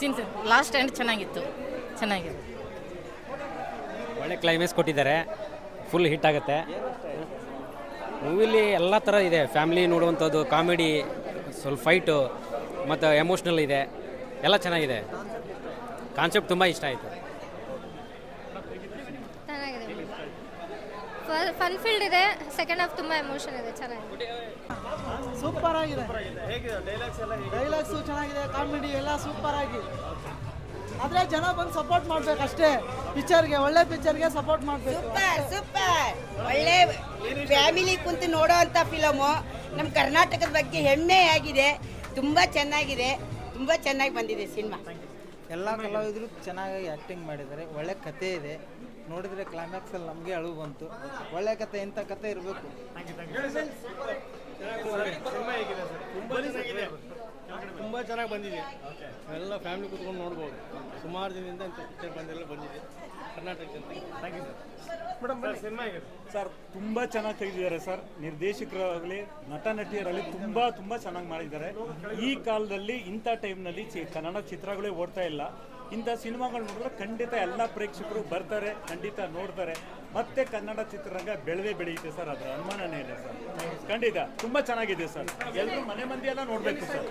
Scenes last end ಚೆನ್ನಾಗಿತ್ತು. ಚೆನ್ನಾಗಿದೆ. ಒಳ್ಳೆ ಕ್ಲೈಮ್ಯಾಕ್ಸ್ ಕೊಟ್ಟಿದ್ದಾರೆ. ಫುಲ್ ಹಿಟ್ ಆಗುತ್ತೆ. ಮೂವಿಲಿ ಎಲ್ಲ ಥರ ಇದೆ. ಫ್ಯಾಮಿಲಿ ನೋಡುವಂಥದ್ದು ಕಾಮಿಡಿ ಸ್ವಲ್ಪ ಫೈಟು ಮತ್ತು ಎಮೋಷ್ನಲ್ ಇದೆ. ಎಲ್ಲ ಚೆನ್ನಾಗಿದೆ. ಕಾನ್ಸೆಪ್ಟ್ ತುಂಬ ಇಷ್ಟ ಆಯಿತು. ಚೆನ್ನಾಗಿದೆ ಫನ್ ಫೀಲ್ಡ್ ಇದೆ. ಸೆಕೆಂಡ್ ಹಾಫ್ ತುಂಬ ಎಮೋಷನ್ ಇದೆ. ಚೆನ್ನಾಗಿದೆ. ಸೂಪರ್ ಆಗಿದೆ. ಡೈಲಾಗ್ಸ್ ಚೆನ್ನಾಗಿದೆ. ಕಾಮಿಡಿ ಎಲ್ಲ ಸೂಪರ್ ಆಗಿ. ಆದರೆ ಜನ ಬಂದು ಸಪೋರ್ಟ್ ಮಾಡ್ಬೇಕು ಅಷ್ಟೇ ಪಿಕ್ಚರ್ಗೆ ಒಳ್ಳೆ ಪಿಕ್ಚರ್ಗೆ ಸಪೋರ್ಟ್ ಮಾಡಬೇಕು. ಸೂಪರ್ ಸೂಪರ್ ಒಳ್ಳೆ ಫ್ಯಾಮಿಲಿ ಕುಂತು ನೋಡೋ ಅಂಥ ಫಿಲಮು ನಮ್ಮ ಕರ್ನಾಟಕದ ಬಗ್ಗೆ ಹೆಮ್ಮೆ ಆಗಿದೆ ತುಂಬ ಚೆನ್ನಾಗಿದೆ. ತುಂಬ ಚೆನ್ನಾಗಿ ಬಂದಿದೆ ಸಿನಿಮಾ ಎಲ್ಲ ಕಲಾವಿದರು ಚೆನ್ನಾಗಿ ಆ್ಯಕ್ಟಿಂಗ್ ಮಾಡಿದ್ದಾರೆ. ಒಳ್ಳೆ ಕತೆ ಇದೆ. ನೋಡಿದ್ರೆ ಕ್ಲೈಮ್ಯಾಕ್ಸಲ್ಲಿ ನಮಗೆ ಅಳು ಬಂತು. ಒಳ್ಳೆ ಕತೆ ಇಂಥ ಕತೆ ಇರಬೇಕು. ತುಂಬ ಚೆನ್ನಾಗಿ ಬಂದಿದೆ. ಎಲ್ಲ ಫ್ಯಾಮಿಲಿ ಕೂತ್ಕೊಂಡು ನೋಡ್ಬೋದು. ಸುಮಾರು ದಿನದಿಂದ ಇಂಥ ಪಿಕ್ಚರ್ ಬಂದೆಲ್ಲ ಬಂದಿದೆ. ಕರ್ನಾಟಕ ಜನತೆಗೆ thank you sir madam cinema sir ತುಂಬ ಚೆನ್ನಾಗಿ ತೆಗೆದಿದ್ದಾರೆ ಸರ್ ನಿರ್ದೇಶಕರಾಗಲಿ ನಟ ನಟಿಯರಲ್ಲಿ ತುಂಬ ತುಂಬ ಚೆನ್ನಾಗಿ ಮಾಡಿದ್ದಾರೆ. ಈ ಕಾಲದಲ್ಲಿ ಇಂಥ ಟೈಮ್ನಲ್ಲಿ ಚಿ ಕನ್ನಡ ಚಿತ್ರಗಳೇ ಓಡ್ತಾ ಇಲ್ಲ. ಇಂಥ ಸಿನಿಮಾಗಳು ನೋಡಿದ್ರೆ ಖಂಡಿತ ಎಲ್ಲ ಪ್ರೇಕ್ಷಕರು ಬರ್ತಾರೆ ಖಂಡಿತ ನೋಡ್ತಾರೆ. ಮತ್ತೆ ಕನ್ನಡ ಚಿತ್ರರಂಗ ಬೆಳೆದೇ ಬೆಳೆಯುತ್ತೆ ಸರ್ ಅದರ ಅನುಮಾನನೇ ಇದೆ ಸರ್ ಖಂಡಿತ. ತುಂಬ ಚೆನ್ನಾಗಿದೆ ಸರ್ ಎಲ್ಲರೂ ಮನೆ ಮಂದಿ ಎಲ್ಲ ನೋಡಬೇಕು ಸರ್